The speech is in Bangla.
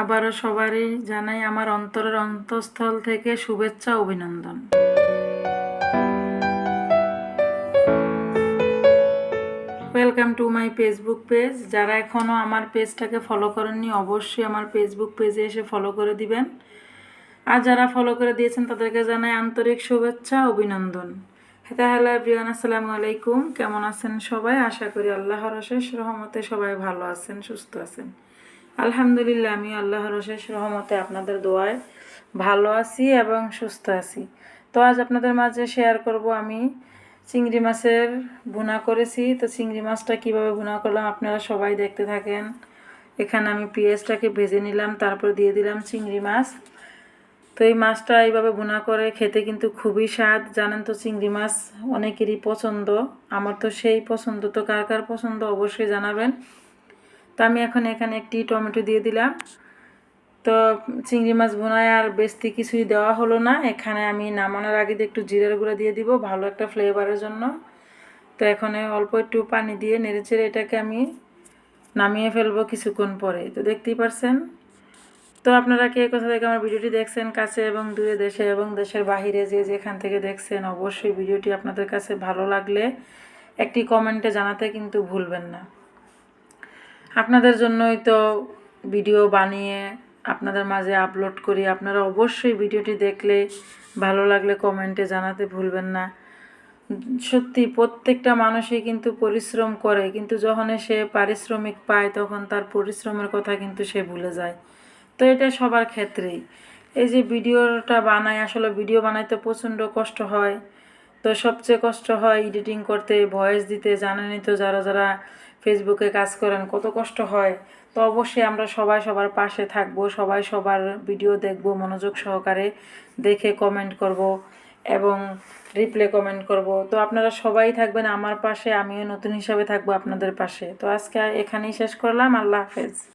আবারও সবারই জানাই আমার অন্তরের অন্তঃস্থল থেকে শুভেচ্ছা, অভিনন্দন। Welcome to my Facebook page যারা এখনও আমার পেজটাকে ফলো করেননি, অবশ্যই আমার ফেসবুক পেজে এসে ফলো করে দিবেন। আর যারা ফলো করে দিয়েছেন, তাদেরকে জানাই আন্তরিক শুভেচ্ছা, অভিনন্দন। হ্যাঁ হ্যালো এভরিওয়ান আসসালামু আলাইকুম। কেমন আছেন সবাই? আশা করি আল্লাহর অশেষ রহমতে সবাই ভালো আছেন, সুস্থ আছেন। আলহামদুলিল্লাহ, আমি আল্লাহর অশেষ রহমতে আপনাদের দোয়ায় ভালো আছি এবং সুস্থ আছি। তো আজ আপনাদের মাঝে শেয়ার করব আমি চিংড়ি মাছের ভুনা করেছি। তো চিংড়ি মাছটা কীভাবে ভুনা করলাম আপনারা সবাই দেখতে থাকেন। এখানে আমি পেঁয়াজটাকে ভেজে নিলাম, তারপর দিয়ে দিলাম চিংড়ি মাছ। তো এই মাছটা এইভাবে ভুনা করে খেতে কিন্তু খুবই স্বাদ। জানেন তো চিংড়ি মাছ অনেকেরই পছন্দ। আমার তো সেই পছন্দ। তো কার কার পছন্দ অবশ্যই জানাবেন। তো আমি এখন এখানে একটি টমেটো দিয়ে দিলাম। তো চিংড়ি মাছ বোনায় আর বেশি কিছুই দেওয়া হলো না। এখানে আমি নামানোর আগে একটু জিরের গুঁড়া দিয়ে দিব, ভালো একটা ফ্লেভারের জন্য। তো এখানে অল্প একটু পানি দিয়ে নেড়েচেড়ে এটাকে আমি নামিয়ে ফেলব কিছুক্ষণ পরে। তো দেখতেই পারছেন? তো আপনারা কে কোথা থেকে আমার ভিডিওটি দেখছেন, কাছে এবং দূরে দেশে এবং দেশের বাহিরে যে যেখান থেকে দেখছেন, অবশ্যই ভিডিওটি আপনাদের কাছে ভালো লাগলে একটি কমেন্টে জানাতে কিন্তু ভুলবেন না। আপনাদের জন্যই তো ভিডিও বানিয়ে আপনাদের মাঝে আপলোড করি। আপনারা অবশ্যই ভিডিওটি দেখলে, ভালো লাগলে কমেন্টে জানাতে ভুলবেন না। সত্যি, প্রত্যেকটা মানুষই কিন্তু পরিশ্রম করে, কিন্তু যখন সে পারিশ্রমিক পায়, তখন তার পরিশ্রমের কথা কিন্তু সে ভুলে যায়। তো এটা সবার ক্ষেত্রেই। এই যে ভিডিওটা বানাই আসলে ভিডিও বানাইতে প্রচণ্ড কষ্ট হয়। তো সবচেয়ে কষ্ট হয় এডিটিং করতে ভয়েস দিতে। জানেনই তো যারা যারা ফেসবুকে কাজ করেন, কত কষ্ট হয়। তো অবশ্যই আমরা সবাই সবার পাশে থাকব, সবাই সবার ভিডিও দেখব, মনোযোগ সহকারে দেখে কমেন্ট করব এবং রিপ্লে কমেন্ট করব। তো আপনারা সবাই থাকবেন আমার পাশে, আমিও নতুন হিসাবে থাকব আপনাদের পাশে। তো আজকে এখানেই শেষ করলাম, আল্লাহ হাফেজ।